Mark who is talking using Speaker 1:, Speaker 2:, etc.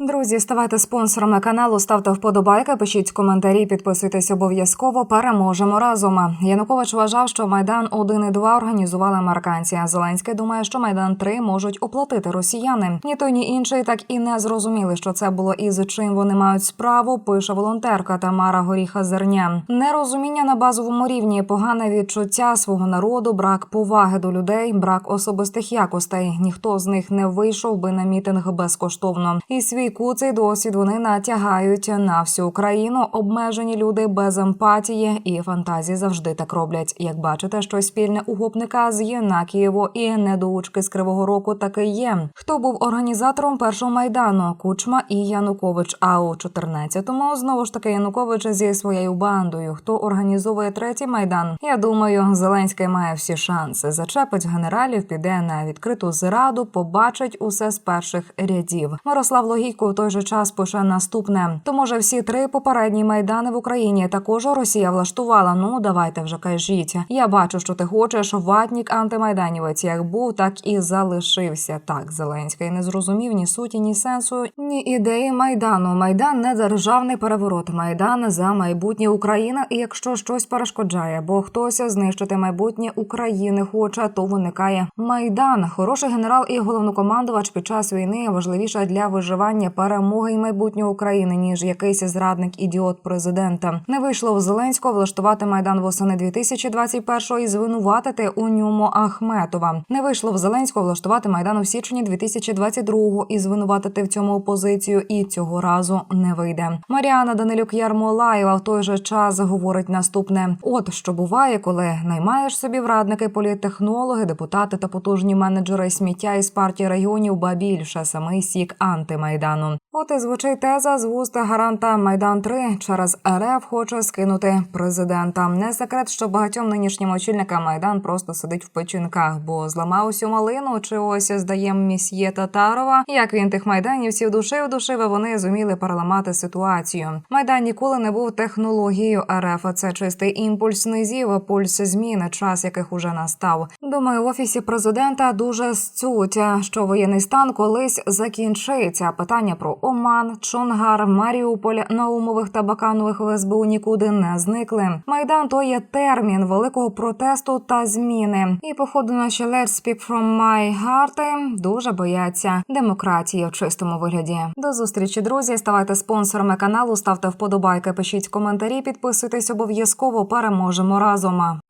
Speaker 1: Друзі, ставайте спонсорами каналу, ставте вподобайки, пишіть коментарі, підписуйтесь обов'язково. Переможемо разом. Янукович вважав, що майдан 1 і 2 організували американці. Зеленський думає, що майдан 3 можуть оплатити росіяни. Ні той, ні інший так і не зрозуміли, що це було і з чим вони мають справу. Пише волонтерка Тамара Горіха Зерня. Нерозуміння на базовому рівні, погане відчуття свого народу, брак поваги до людей, брак особистих якостей. Ніхто з них не вийшов би на мітинг безкоштовно. І свій куций досвід вони натягають на всю Україну. Обмежені люди без емпатії і фантазії завжди так роблять. Як бачите, щось спільне у гопника з Єнакієво і недоучки з Кривого Року таки є. Хто був організатором першого майдану? Кучма і Янукович. А у 14-му знову ж таки Янукович зі своєю бандою. Хто організовує третій майдан? Я думаю, Зеленський має всі шанси. Зачепить генералів, піде на відкриту зраду, побачить усе з перших рядів. Мирослав Логійко в той же час пише наступне: то може всі три попередні майдани в Україні також Росія влаштувала. Ну давайте вже кажіть. Я бачу, що ти хочеш. Ватнік антимайданівець як був, так і залишився. Так Зеленський не зрозумів ні суті, ні сенсу, ні ідеї майдану. Майдан не державний переворот. Майдан за майбутнє України. І якщо щось перешкоджає, бо хтось знищити майбутнє України хоче, то виникає майдан. Хороший генерал і головнокомандувач під час війни важливіше для виживання перемоги і майбутнього України, ніж якийсь зрадник ідіот президента. Не вийшло в Зеленського влаштувати майдан восени 2021 і звинуватити у ньому Ахметова. Не вийшло в Зеленського влаштувати майдан у січні 2022 і звинуватити в цьому опозицію. І цього разу не вийде. Маріана Данилюк Ярмолаєва в той же час говорить наступне: от що буває, коли наймаєш собі врадники, політтехнологи, депутати та потужні менеджери сміття із партії регіонів, ба більше самий сік の От і звучить теза з вуст гаранта Майдан 3 через РФ хоче скинути президента. Не секрет, що багатьом нинішнім очільникам майдан просто сидить в печінках, бо зламав усю малину. Чи ось здаєм місьє Татарова. Як він тих майданівців душив, душив, а вони зуміли переламати ситуацію. Майдан ніколи не був технологією РФ. Це чистий імпульс низів, пульс зміни, час яких уже настав. Думаю, в офісі президента дуже сцють, що воєнний стан колись закінчиться. Питання про Оман, Чонгар, Маріуполь, Наумових та Баканових в нікуди не зникли. Майдан то є термін великого протесту та зміни. І походу наші Let's Speak From My Heart дуже бояться демократії в чистому вигляді. До зустрічі, друзі. Ставайте спонсорами каналу, ставте вподобайки, пишіть коментарі, підписуйтесь обов'язково. Переможемо разом.